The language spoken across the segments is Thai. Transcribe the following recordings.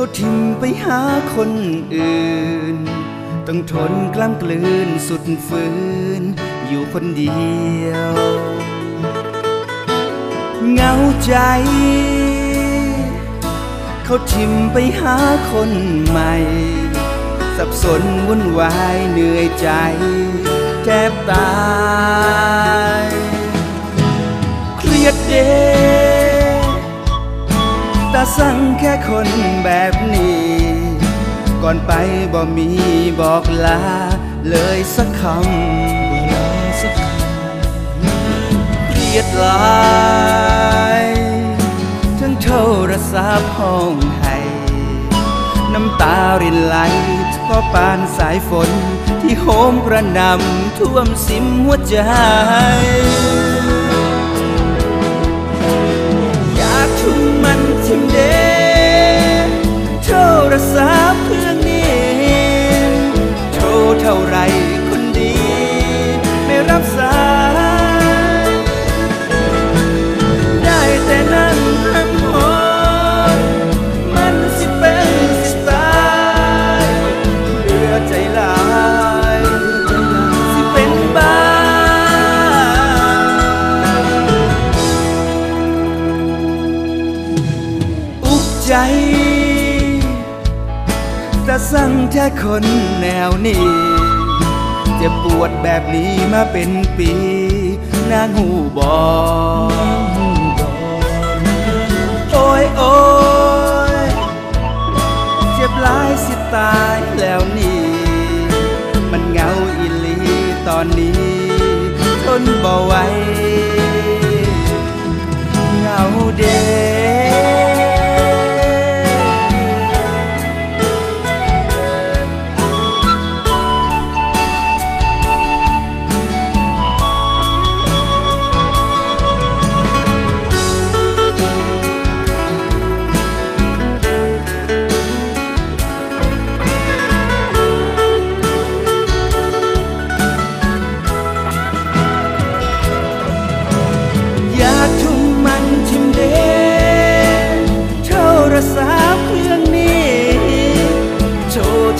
เขาทิมไปหาคนอื่น ต้องทนกล้ำกลืนสุดฝืน อยู่คนเดียวเงาใจ เขาทิมไปหาคนใหม่ สับสนวุ่นวายเหนื่อยใจ แทบตาย เครียดเดตา สั่งแค่คนแบบนี้ ก่อนไปบ่มีบอกลาเลยสักคำเครียดหลายทั้งโทรศัพท์ห้องให้น้ำตารินไหลเพราะปานสายฝนที่โหมกระนำท่วมสิมหัวใจ มันทิมเดโทรศัพท์เพื่อน ใจ แต่สั่งแค่คนแนวนี้เจ็บปวดแบบนี้มาเป็นปี นางหูบอโอ้ยโอ้ยเจ็บหลายสิตายแล้วนี่ มันเหงาอีลีตอนนี้ทนบ่ไหวเหงาเด้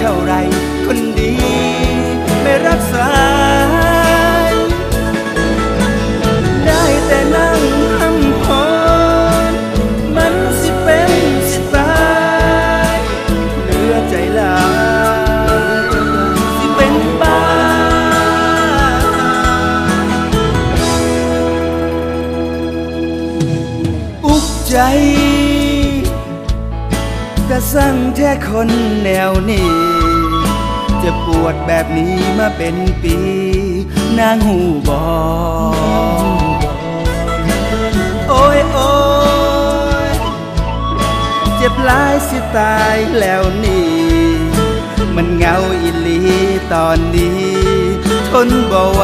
เท่าไรคนดีไม่รับสายได้แต่นั่งหำหอนมันสิเป็นสิตายเหลือใจลาสิเป็นบ้าอุกใจกระสั่งแท้คนแนวนี้ จะปวดแบบนี้มาเป็นปี นางหูบอโอ้ยโอ้ยเจ็บหลายสิตายแล้วนี่ มันเหงาอีลีตอนนี้ ทนบ่ไหว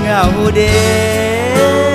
เหงาเด้